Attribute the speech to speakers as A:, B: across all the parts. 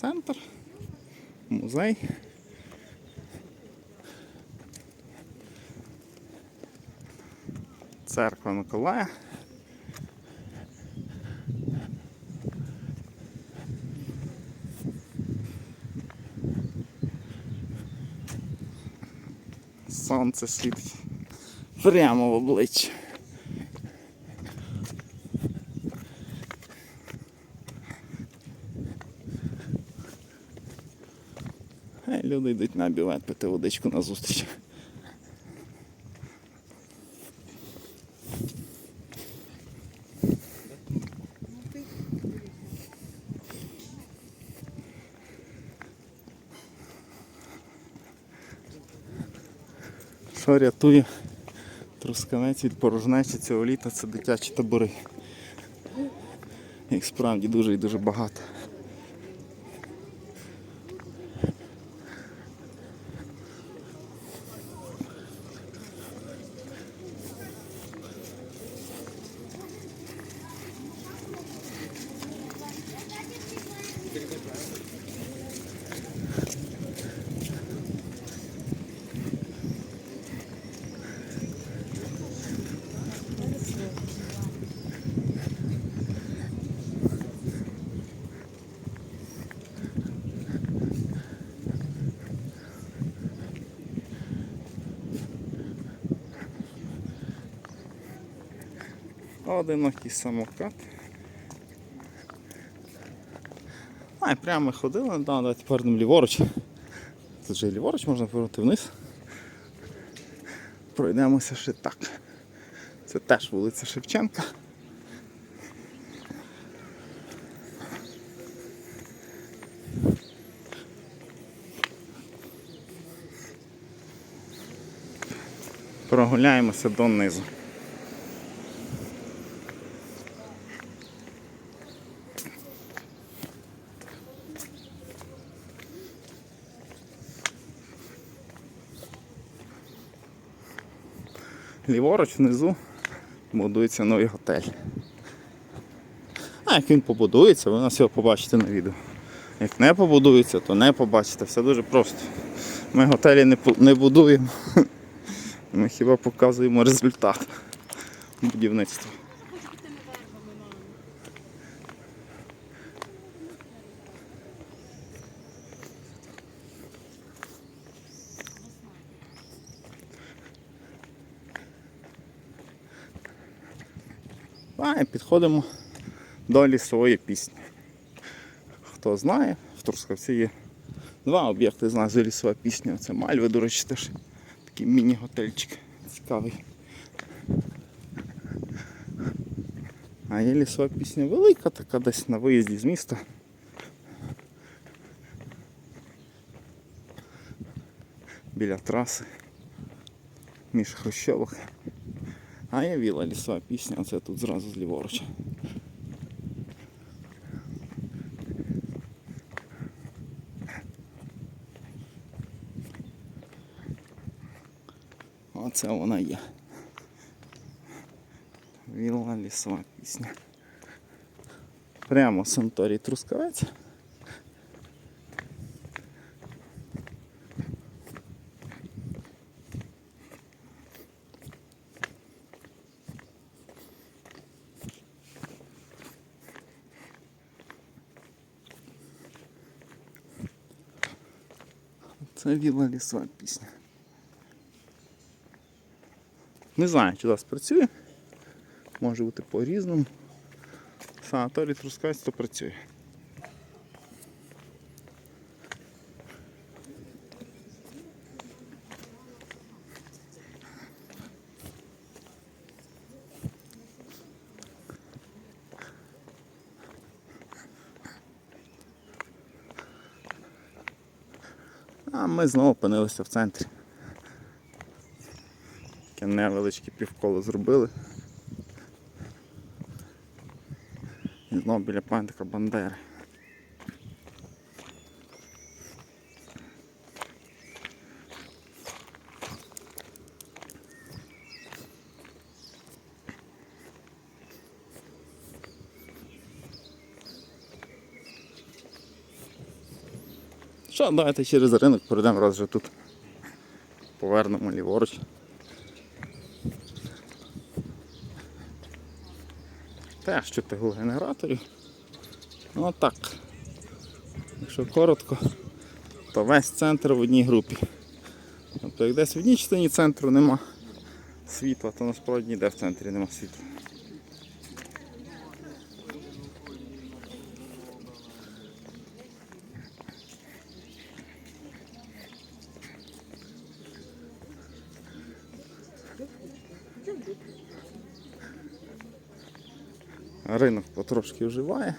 A: центр, музей. Церква Миколая. Сонце світить прямо в обличчя. Люди йдуть на пити водичку на зустріч. Що рятує трускавець від порожнечі цього літа це дитячі табори. Їх справді дуже і дуже багато. Одинокий самокат. А, і прямо ходили, да, давайте повернемо ліворуч. Тут же ліворуч можна повернути вниз. Пройдемося ще так. Це теж вулиця Шевченка. Прогуляємося донизу. Ліворуч внизу будується новий готель. А як він побудується, ви нас його побачите на відео. Як не побудується, то не побачите. Все дуже просто. Ми готелі не, не будуємо. Ми хіба показуємо результат будівництва. А, і підходимо до лісової пісні. Хто знає, в Трускавці є два об'єкти з назвою лісова пісня. Це Мальви, до речі, теж такий міні-готельчик цікавий. А є лісова пісня велика, така десь на виїзді з міста. Біля траси. Між хрущовок. А є віла лісова пісня, оце тут зразу зліворуч. Оце вона є. Віла лісова пісня. Прямо санаторій Трускавець. Віла лісова пісня. Не знаю, чи вас працює. Може бути по-різному. Санаторій Трускавець то працює. А ми знову опинилися в центрі. Таке невеличке півколо зробили. І знову біля пам'ятника Бандери. Що, давайте через ринок пройдемо раз вже тут. Повернемо ліворуч. Теж чути гул генераторів. Ну так. Якщо коротко, то весь центр в одній групі. Тобто як десь в одній частині центру нема світла, то насправді ніде в центрі нема світла. Ринок потрошки оживає.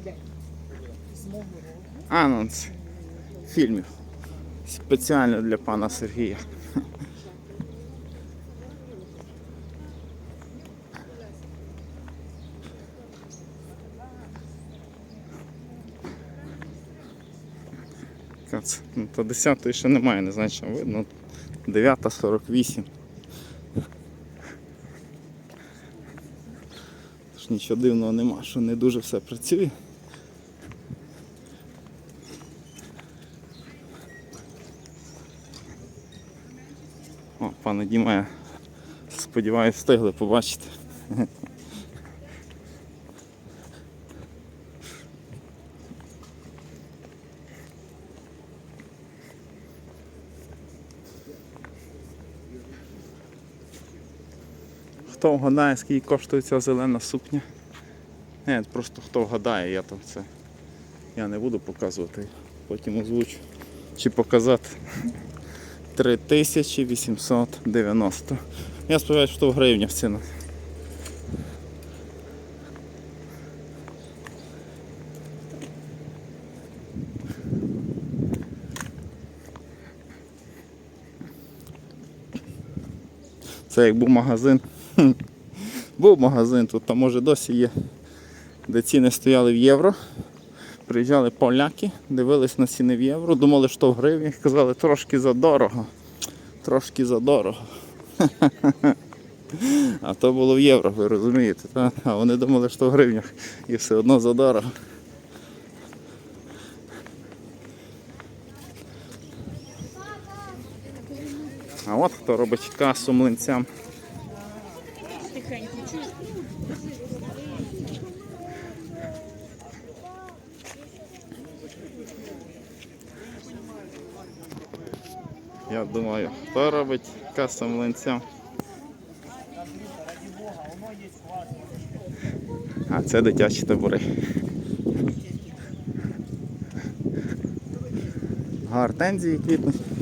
B: День.
A: Анонс фільмів. Спеціально для пана Сергія. Кац. Ну, то 10 ще немає, не знаю, що видно. 9.48. Тож нічого дивного нема, що не дуже все працює. О, пане Діма, я сподіваюся, встигли побачити. Хто вгадає, скільки коштує ця зелена сукня? Не, просто хто вгадає, я то це. Я не буду показувати, потім озвучу. Чи показати. 3890. Я сподіваюся, що в гривнях ціна. Це як був магазин. Був магазин, тут там може досі є, де ціни стояли в євро. Приїжджали поляки, дивились на ціни в євро, думали, що в гривнях, казали, трошки задорого. Трошки задорого. А то було в євро, ви розумієте, так? А вони думали, що в гривнях і все одно задорого. А от хто робить касу млинцям.
B: Тихенько чуєш?
A: Думаю, хто робить касу млинцям. А це дитячі табори. Гортензії квітнуть.